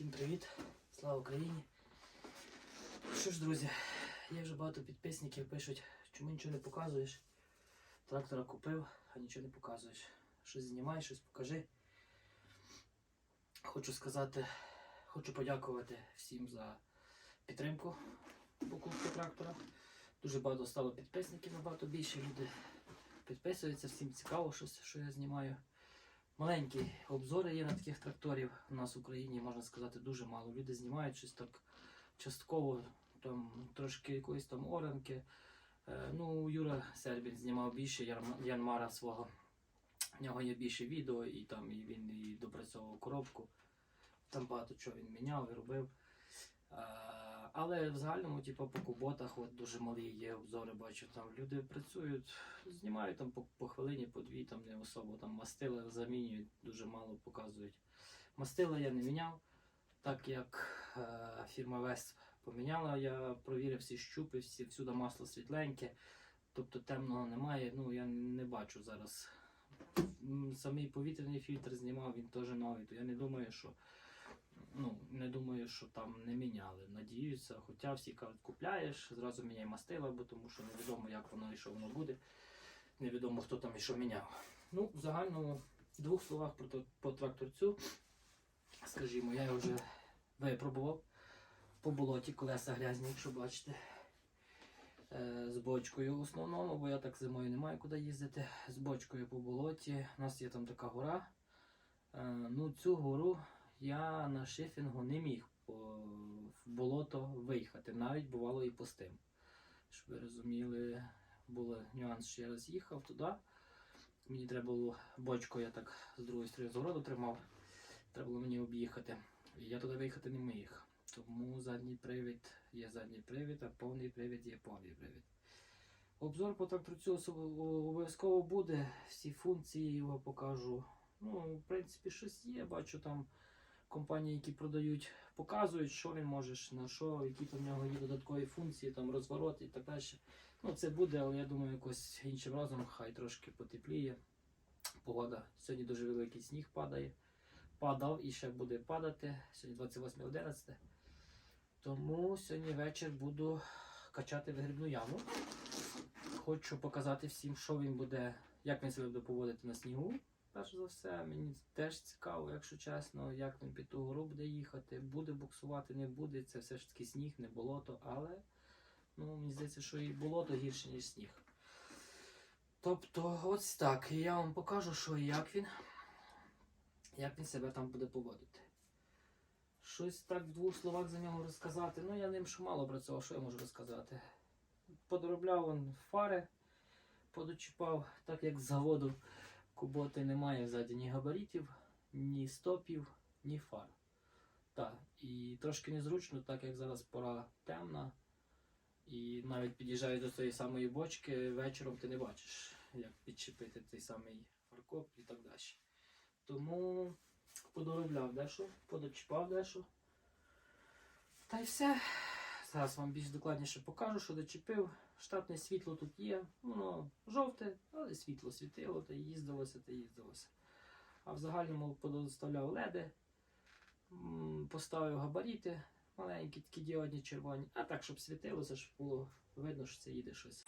Всім привіт! Слава Україні! Що ж, друзі, є вже багато підписників пишуть, чому нічого не показуєш. Трактора купив, а нічого не показуєш. Щось знімай, щось покажи. Хочу сказати, хочу подякувати всім за підтримку покупки трактора. Дуже багато стало підписників, набагато більше люди підписуються, всім цікаво, щось, що я знімаю. Маленькі обзори є на таких тракторів. У нас в Україні, можна сказати, дуже мало. Люди знімають щось так частково, там трошки якоїсь там оранки. Е, ну, Юра Сербін знімав більше Янмара свого. В нього є більше відео, і там і він і допрацьовував коробку. Там багато чого він міняв і робив. Е, але в загальному, типу, по куботах от дуже малі є обзори, бачу. Там люди працюють, знімають там по, по хвилині, по дві, там не особо там мастила замінюють, дуже мало показують. Мастила я не міняв, так як е, фірма Вест поміняла, я провірив всі щупи, всі, всюди масло світленьке, тобто темного немає. Ну я не бачу зараз. Самий повітряний фільтр знімав, він теж новий, то я не думаю, що ну, не думаю, що там не міняли. Надіюся, хоча всі кажуть, купляєш, зразу міняй мастила, бо тому що невідомо, як воно і що воно буде. Невідомо, хто там і що міняв. Ну, в загальному, двох словах про, по тракторцю. Скажімо, я його вже випробував по болоті, колеса грязні, якщо бачите. Е, З бочкою в основному, бо я так зимою не маю куди їздити. З бочкою по болоті. У нас є там така гора. Е, Ну, цю гору я на шифінгу не міг в болото виїхати. Навіть бувало і пустим. Щоб ви розуміли, був нюанс, що я раз їхав туди. Мені треба було бочку, я так з другої сторони з городу тримав. Треба було мені об'їхати. І я туди виїхати не міг. Тому задній привід є задній привід, а повний привід є повний привід. Обзор по тракторцю обов'язково буде. Всі функції його покажу. Ну, в принципі, щось є. Бачу там компанії, які продають, показують, що він може, на що, які там в нього є додаткові функції, там розвороти і так далі. Ну, це буде, але я думаю, якось іншим разом, хай трошки потепліє. Погода. Сьогодні дуже великий сніг падає. Падав і ще буде падати. Сьогодні 28.11. Тому сьогодні вечір буду качати вигрібну яму. Хочу показати всім, що він буде, як він себе буде поводити на снігу. Перш за все, мені теж цікаво, якщо чесно, як він під ту гору буде їхати, буде буксувати, не буде. Це все ж таки сніг, не болото, але ну, мені здається, що і болото гірше, ніж сніг. Тобто, ось так. І я вам покажу, що і як він, як він себе там буде поводити. Щось так в двох словах за нього розказати. Ну, я ним що мало працював, що я можу розказати. Подоробляв он фари, подочіпав, так як з заводу куботи немає ззаді ні габаритів, ні стопів, ні фар. Так, і трошки незручно, так як зараз пора темна. І навіть під'їжджаєш до цієї самої бочки, вечором ти не бачиш, як підчепити той самий фаркоп і так далі. Тому подоробляв дещо, подочіпав дещо. Та й все. Зараз вам більш докладніше покажу, що дочепив. Штатне світло тут є. Воно жовте, але світло світило, та їздилося, та їздилося. А в загальному подоставляв леди, поставив габаріти, маленькі, такі діодні червоні, а так, щоб світилося, щоб було видно, що це їде щось.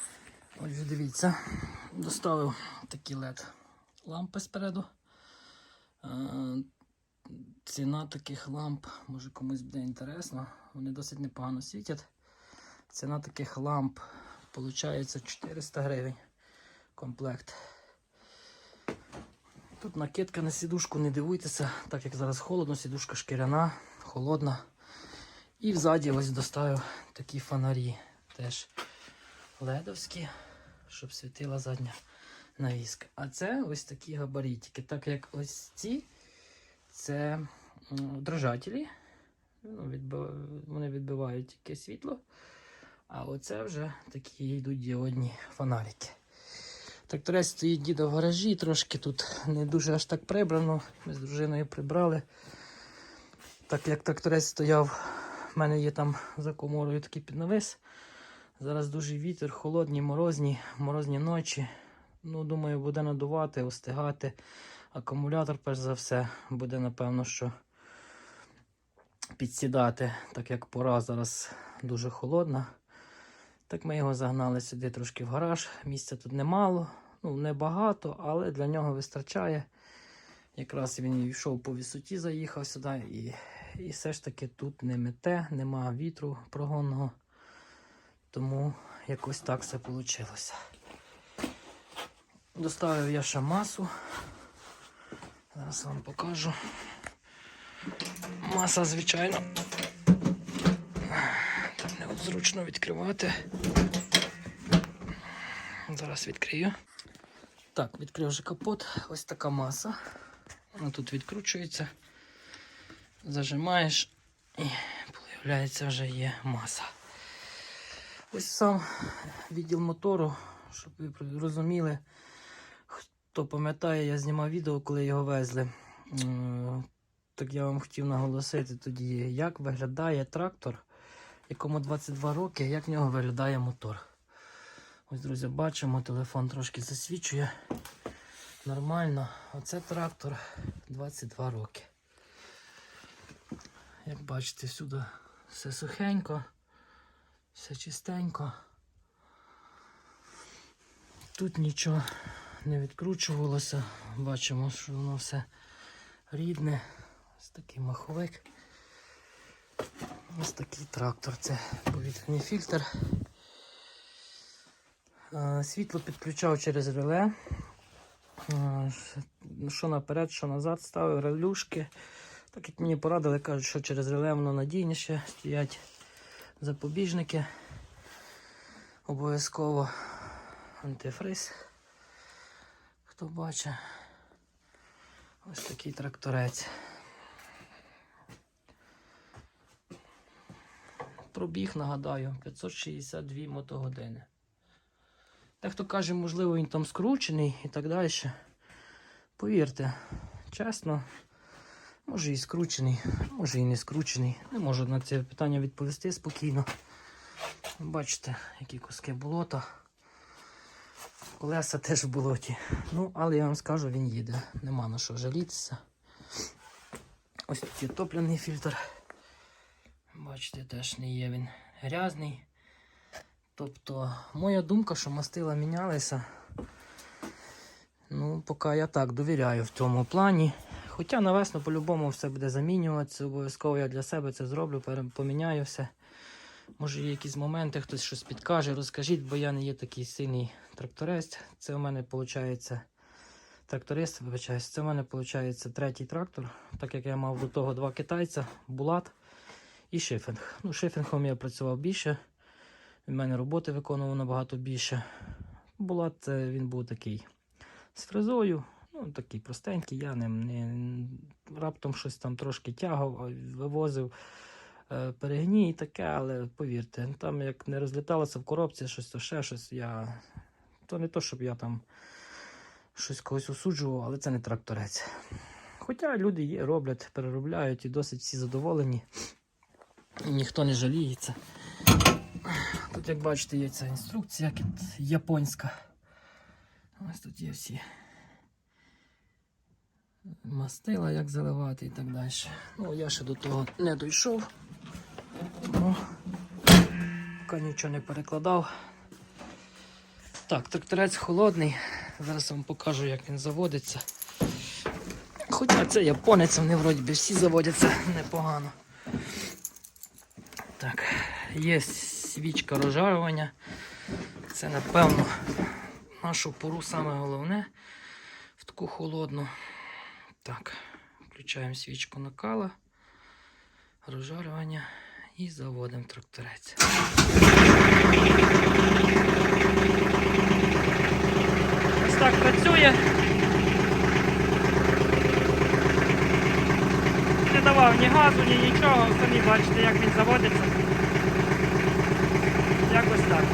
Ось дивіться, доставив такі led лампи спереду. Е, Ціна таких ламп, може комусь буде інтересно, вони досить непогано світять. Ціна таких ламп виходить 400 гривень комплект. Тут накидка на сідушку, не дивуйтеся, так як зараз холодно, сідушка шкіряна, холодна. І взаді ось доставив такі фонарі. Теж ледовські, щоб світила задня навіска. А це ось такі габаритики. Так як ось ці це дрожателі. Ну, відбив- Вони відбивають тільки світло. А оце вже такі йдуть діодні фонарики. Тракторець стоїть діда в гаражі, трошки тут не дуже аж так прибрано. Ми з дружиною прибрали. Так як тракторець стояв, в мене є там за коморою такий піднавис. Зараз дуже вітер, холодні, морозні, морозні ночі. Ну, думаю, буде надувати, остигати. Акумулятор, перш за все, буде, напевно, що підсідати, так як пора зараз дуже холодна. Так ми його загнали сюди трошки в гараж. Місця тут немало, ну небагато, але для нього вистачає. Якраз він йшов по висоті, заїхав сюди, і, і все ж таки тут не мете, нема вітру прогонного. Тому якось так все вийшло. Доставив я ще масу. Зараз вам покажу. Маса, звичайно. Не зручно відкривати. Зараз відкрию. Так, відкрив вже капот. Ось така маса. Вона тут відкручується. Зажимаєш і з'являється вже є маса. Ось сам відділ мотору, щоб ви розуміли. Хто пам'ятає, я знімав відео, коли його везли. Так я вам хотів наголосити тоді, як виглядає трактор, якому 22 роки, як в нього виглядає мотор. Ось, друзі, бачимо, телефон трошки засвічує. Нормально. Оце трактор 22 роки. Як бачите, всюди все сухенько, все чистенько. Тут нічого не відкручувалося. Бачимо, що воно все рідне. Ось такий маховик. Ось такий трактор. Це повітряний фільтр. Світло підключав через реле. Що наперед, що назад ставив релюшки. Так як мені порадили, кажуть, що через реле воно надійніше стоять запобіжники. Обов'язково антифриз. Хто бачить, ось такий тракторець. Пробіг, нагадаю, 562 мотогодини. Дехто каже, можливо, він там скручений і так далі. Повірте, чесно, може і скручений, може і не скручений. Не можу на це питання відповісти спокійно. Бачите, які куски болота. Колеса теж в болоті. Ну, але я вам скажу, він їде. Нема на що жалітися. Ось тут є топляний фільтр. Бачите, теж не є він грязний. Тобто, моя думка, що мастила мінялися. Ну, поки я так довіряю в цьому плані. Хоча на весну по-любому все буде замінюватися, обов'язково я для себе це зроблю, поміняю все. Може є якісь моменти, хтось щось підкаже, розкажіть, бо я не є такий сильний тракторець. Це у мене виходить тракторист, вибачаюсь, це у мене виходить третій трактор, так як я мав до того два китайця, Булат і Шифінг. Ну, Шифінгом я працював більше. Він мене роботи виконував набагато більше. Булат він був такий з фрезою, ну такий простенький, я ним не раптом щось там трошки тягав, вивозив е, перегній і таке, але повірте, там як не розліталося в коробці, щось то ще щось. Я... То не то, щоб я там щось когось осуджував, але це не тракторець. Хоча люди є, роблять, переробляють і досить всі задоволені. Ніхто не жаліється. Тут, як бачите, є ця інструкція кит- японська. Ось тут є всі мастила, як заливати і так далі. Ну, я ще до того не дійшов. Тому поки нічого не перекладав. Так, тракторець холодний. Зараз вам покажу, як він заводиться. Хоча це японець, вони вроді всі заводяться непогано. Так, є свічка розжарювання. Це, напевно, нашу пору саме головне в таку холодну. Так, включаємо свічку накала, розжарювання і заводимо тракторець. Ось так працює. Не давав ні газу, ні нічого, самі бачите, як він заводиться. Якось так.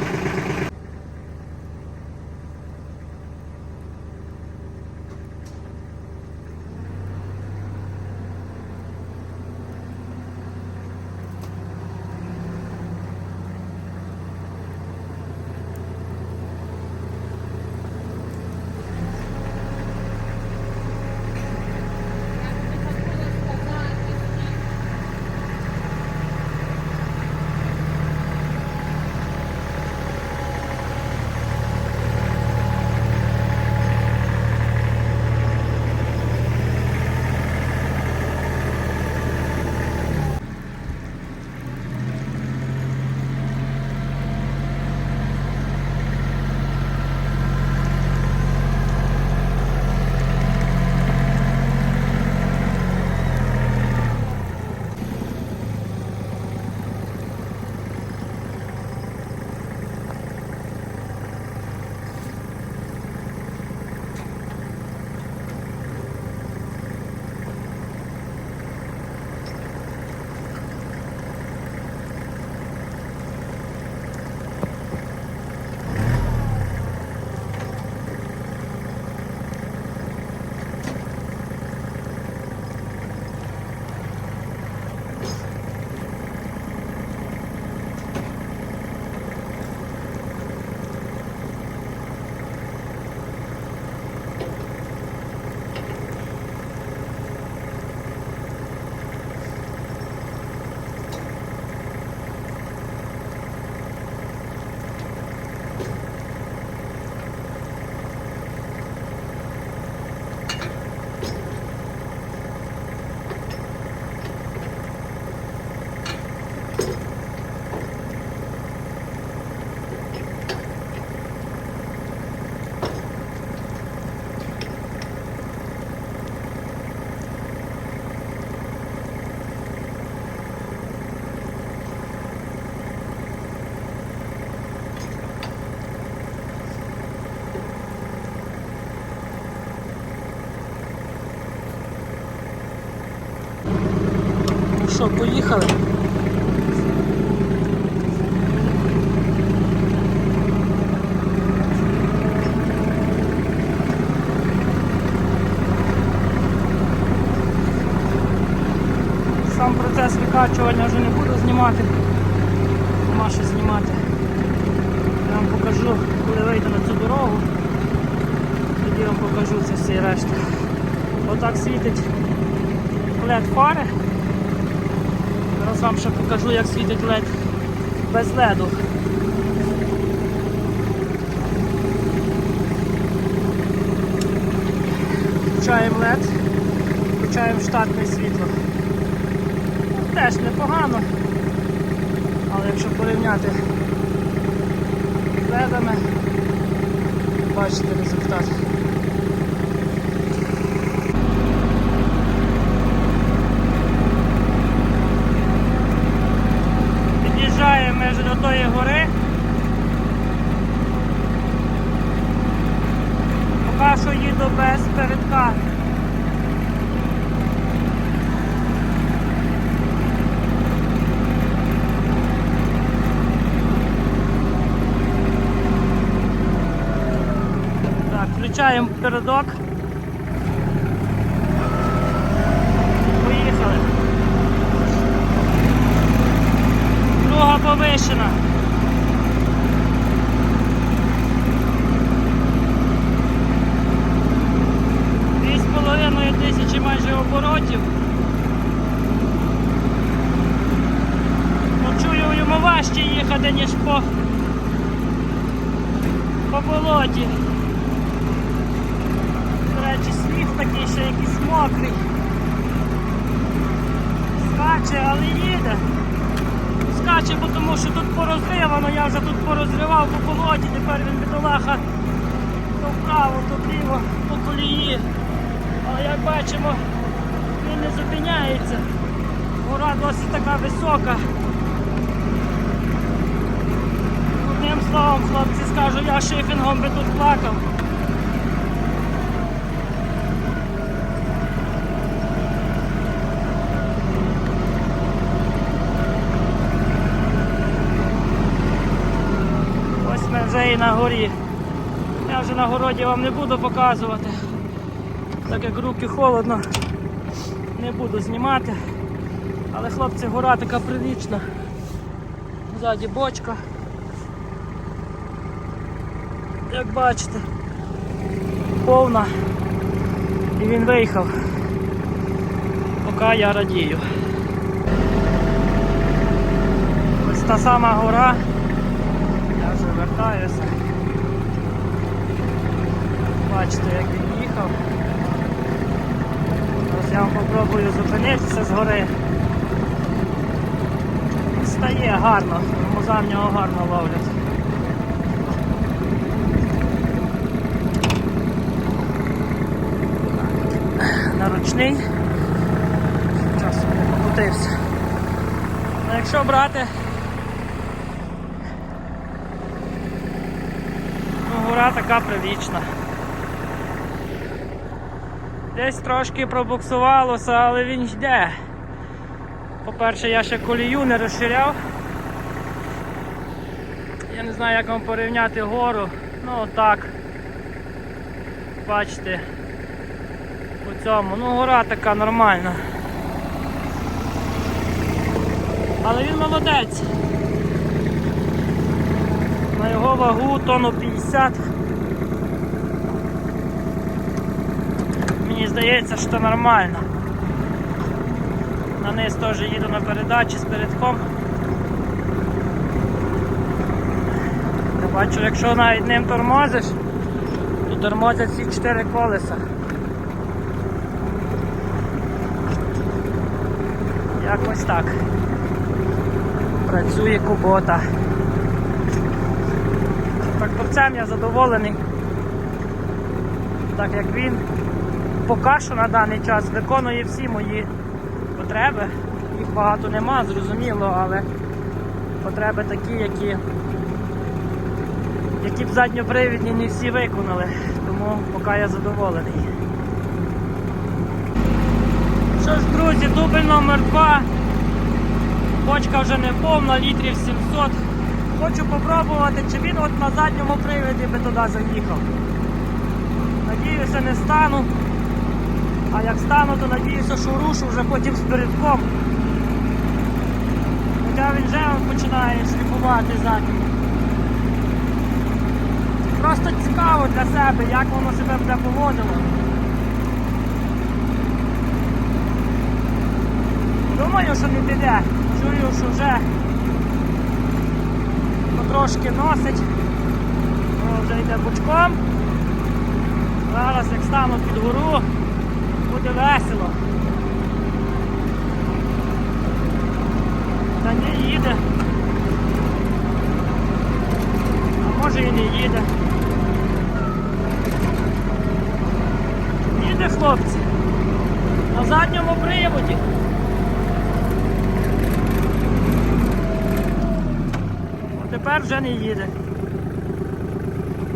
Поїхали? Сам процес викачування вже не буду знімати. Нема знімати. Я вам покажу, коли вийду на цю дорогу. Тоді вам покажу це все і решта. Отак світить LED фари. Зараз вам ще покажу, як світить LED без леду. Включаємо LED, включаємо штатне світло. Теж непогано, але якщо порівняти з ледами, бачите результат. Під'їжджаємо ми вже до тої гори. Поки що їду без передка. Так, включаємо передок. Поїхали. Друга повишена. Дві з половиною тисячі майже оборотів. Ну, чую, йому важче їхати, ніж по, по болоті. До речі, сніг такий ще якийсь мокрий. Скаче, але їде. Скаче, бо тому що тут порозривано, я вже тут порозривав по болоті, тепер він бідолаха то вправо, то вліво, по колії. Але як бачимо, він не зупиняється. Гора досить така висока. Одним словом, хлопці скажу, я шифінгом би тут плакав. Ось ми вже і на горі. Я вже на городі вам не буду показувати. Так як руки холодно, не буду знімати. Але хлопці, гора така прилічна. Ззаді бочка. Як бачите, повна. І він виїхав. Поки я радію. Ось та сама гора. Я вже вертаюся. Бачите, як він їхав. Зараз я вам попробую зупинитися з гори. Стає гарно, в нього гарно ловлять. На ручний. Часом не покрутився. Ну, якщо брати Ну, гора така прилічна. Десь трошки пробуксувалося, але він йде. По-перше, я ще колію не розширяв. Я не знаю, як вам порівняти гору. Ну отак. Бачите. Цьому. Ну гора така нормальна. Але він молодець. На його вагу тонну 50. Мені здається, що нормально. На низ теж їду на передачі з передком. Я бачу, якщо навіть ним тормозиш, то тормозять всі чотири колеса. Якось так. Працює кубота. Тракторцем я задоволений, так як він поки що на даний час виконує всі мої потреби. Їх багато нема, зрозуміло, але потреби такі, які які б задньопривідні не всі виконали, тому поки я задоволений. Що ж, друзі, дубль номер 2 Бочка вже не повна, літрів 700. Хочу попробувати, чи він от на задньому приводі би туди заїхав. Надіюся, не стану. А як стану, то надіюся, що рушу вже потім з передком. Хоча він вже починає шліфувати заднім. Просто цікаво для себе, як воно себе буде поводило. Думаю, що не піде. Чую, що вже потрошки носить. О, вже йде бучком. Зараз як стану під гору, буде весело. Та не їде. А може і не. Їде хлопці. На задньому приводі. А тепер вже не їде.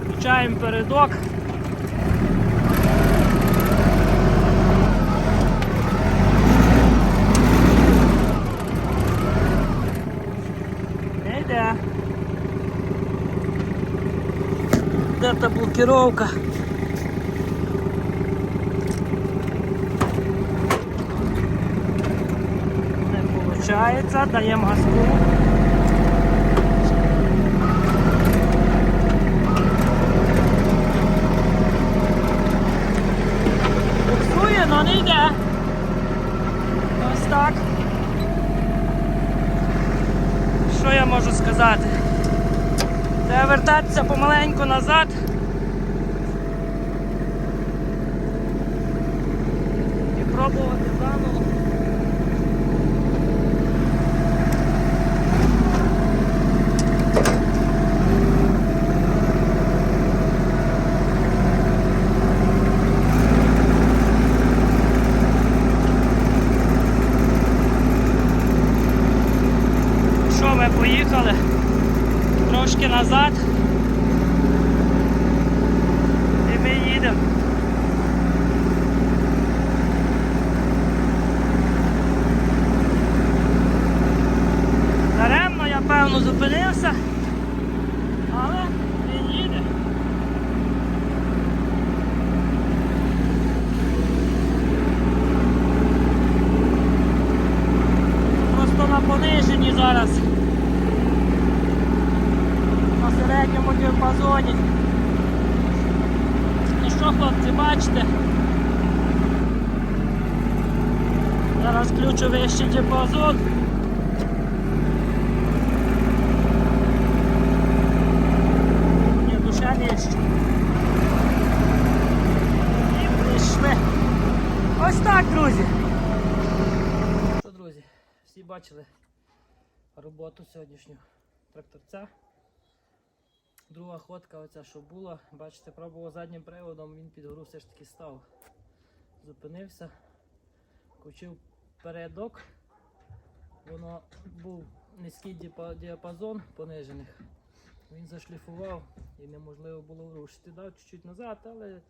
Включаємо передок. Не йде. Де та блокировка? Не виходить, даємо газку. Буксує, але не йде. Ось так. Що я можу сказати? Треба вертатися помаленьку назад. І пробувати заново. Що ми поїхали? Трошки назад. І ми їдемо. Даремно я певно зупинився, але він їде. Просто на пониженні зараз. На діапазоні. Ну що, хлопці, бачите? Зараз включу вищий діапазон. Ні, душа. І прийшли. Ось так, друзі. Що, друзі, всі бачили роботу сьогоднішню тракторця. Друга ходка, оця що була, бачите, пробував заднім приводом, він під гору все ж таки став. Зупинився, включив передок, воно був низький діапазон понижених. Він зашліфував і неможливо було рушити. Дав чуть-чуть назад, але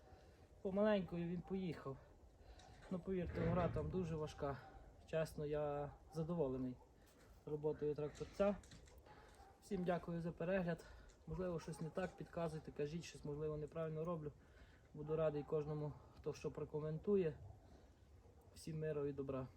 помаленьку він поїхав. Ну повірте, гора там дуже важка. Чесно, я задоволений роботою тракторця. Всім дякую за перегляд. Можливо, щось не так, підказуйте, кажіть, щось можливо неправильно роблю. Буду радий кожному, хто що прокоментує. Всім миру і добра.